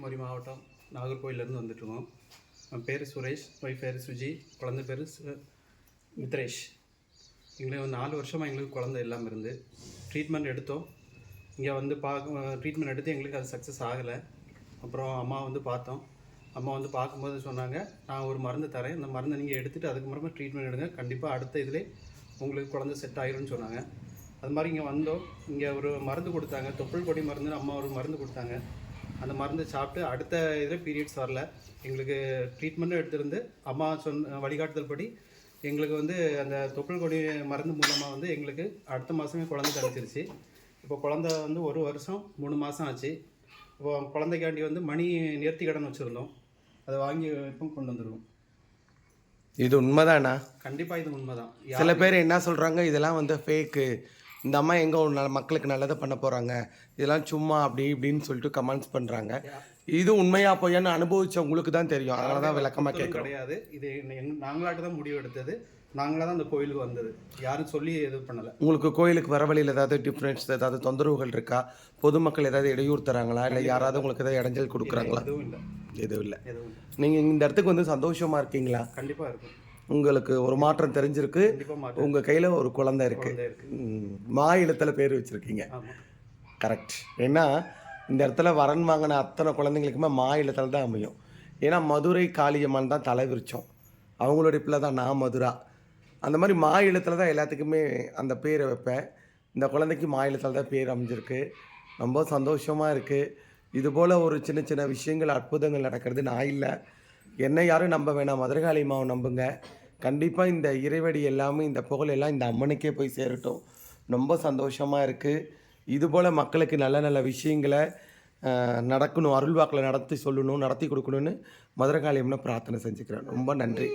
கன்னியாகுமரி மாவட்டம் நாகர்கோயிலேருந்து வந்துட்டுருக்கோம். என் பேர் சுரேஷ் ஒய்ஃப் பேர் சுஜி குழந்தை பேர் சு- மித்ரேஷ். எங்களுக்கு ஒரு நாலு வருஷமாக எங்களுக்கு குழந்தை இல்லாமல் இருந்து ட்ரீட்மெண்ட் எடுத்தோம். இங்கே வந்து பார்க்க ட்ரீட்மெண்ட் எடுத்து எங்களுக்கு அது சக்ஸஸ் ஆகலை. அப்புறம் அம்மா வந்து பார்த்தோம். அம்மா வந்து பார்க்கும்போது சொன்னாங்க நான் ஒரு மருந்து தரேன். அந்த மருந்தை நீங்கள் எடுத்துகிட்டு அதுக்கப்புறமா ட்ரீட்மெண்ட் எடுங்க. கண்டிப்பாக அடுத்த இதிலே உங்களுக்கு குழந்தை செட் ஆயிரும்னு சொன்னாங்க. அது மாதிரி இங்கே வந்தோம். இங்கே ஒரு மருந்து கொடுத்தாங்க. தொப்புள் கொடி மருந்து அம்மா ஒரு மருந்து கொடுத்தாங்க. அந்த மருந்து சாப்பிட்டு அடுத்த இதில் பீரியட்ஸ் வரல. எங்களுக்கு ட்ரீட்மெண்ட்டும் எடுத்திருந்து அம்மா சொன்ன வழிகாட்டுதல் படி எங்களுக்கு வந்து அந்த தொப்புள் கொடி மருந்து மூலமாக வந்து எங்களுக்கு அடுத்த மாதமே குழந்தை கிடச்சிருச்சு. இப்போ குழந்தை வந்து ஒரு வருஷம் மூணு மாதம் ஆச்சு. இப்போ குழந்தைக்காண்டி வந்து மணி நேர்த்தி கடன் வச்சுருந்தோம். அதை வாங்கி இப்போ கொண்டு வந்துருவோம் இது உண்மைதானா? கண்டிப்பாக இது உண்மைதான். சில பேர் என்ன சொல்கிறாங்க இதெல்லாம் வந்து ஃபேக்கு இந்த அம்மா எங்கே ஒரு நல்ல மக்களுக்கு நல்லதை பண்ண போகிறாங்க இதெல்லாம் சும்மா அப்படி இப்படின்னு சொல்லிட்டு கமெண்ட்ஸ் பண்ணுறாங்க இது உண்மையா பொய்யான்னு அனுபவிச்ச உங்களுக்கு தான் தெரியும். அதனால தான் விளக்கமாக கேட்குறோம் கிடையாது. இது நாங்களாட்டு தான் முடிவு எடுத்தது நாங்களாக தான் அந்த கோயிலுக்கு வந்தது. யாரும் சொல்லி இது பண்ணலை. உங்களுக்கு கோயிலுக்கு வர வழியில் ஏதாவது டிஃப்ரென்ஸ் ஏதாவது தொந்தரவுகள் இருக்கா? பொதுமக்கள் ஏதாவது இடையூறு தராங்களா? இல்லை யாராவது உங்களுக்கு ஏதாவது இடைஞ்சல் கொடுக்குறாங்களா? எதுவும் எதுவும் இல்லை. எதுவும் இல்லை. நீங்கள் இந்த இடத்துக்கு வந்து சந்தோஷமாக இருக்கீங்களா? கண்டிப்பாக இருக்கும். உங்களுக்கு ஒரு மாற்றம் தெரிஞ்சிருக்கு. உங்கள் கையில் ஒரு குழந்தை இருக்கு. குழந்தை இருக்கு. ம், மா எழுத்தில் பேர் வச்சுருக்கீங்க. கரெக்ட். ஏன்னா இந்த இடத்துல வரன் வாங்கின அத்தனை குழந்தைங்களுக்குமே மா இல்லத்தில் தான் அமையும். ஏன்னா மதுரை காளியம்மன் தான் தலைவிரிச்சோம். அவங்களுடைய பிள்ளை தான் நான் மதுரா. அந்த மாதிரி மா இல்லத்தில் தான் எல்லாத்துக்குமே அந்த பேரை வைப்பேன். இந்த குழந்தைக்கு மா இல்லத்தில் தான் பேர் அமைஞ்சிருக்கு. ரொம்ப சந்தோஷமாக இருக்குது இதுபோல் ஒரு சின்ன சின்ன விஷயங்கள் அற்புதங்கள் நடக்கிறது நான் இல்லை. என்னை யாரும் நம்ப வேணாம். மதுரகாளி அம்மாவை நம்புங்க. கண்டிப்பாக இந்த இறைவடி எல்லாமே இந்த புகழ் எல்லாம் இந்த அம்மனுக்கே போய் சேரட்டும். ரொம்ப சந்தோஷமாக இருக்குது இதுபோல் மக்களுக்கு நல்ல நல்ல விஷயங்களை நடக்கணும் அருள்வாக்கில் நடத்தி சொல்லணும் நடத்தி கொடுக்கணும்னு மதுரகாளி அம்மனை பிரார்த்தனை செஞ்சுக்கிறேன். ரொம்ப நன்றி.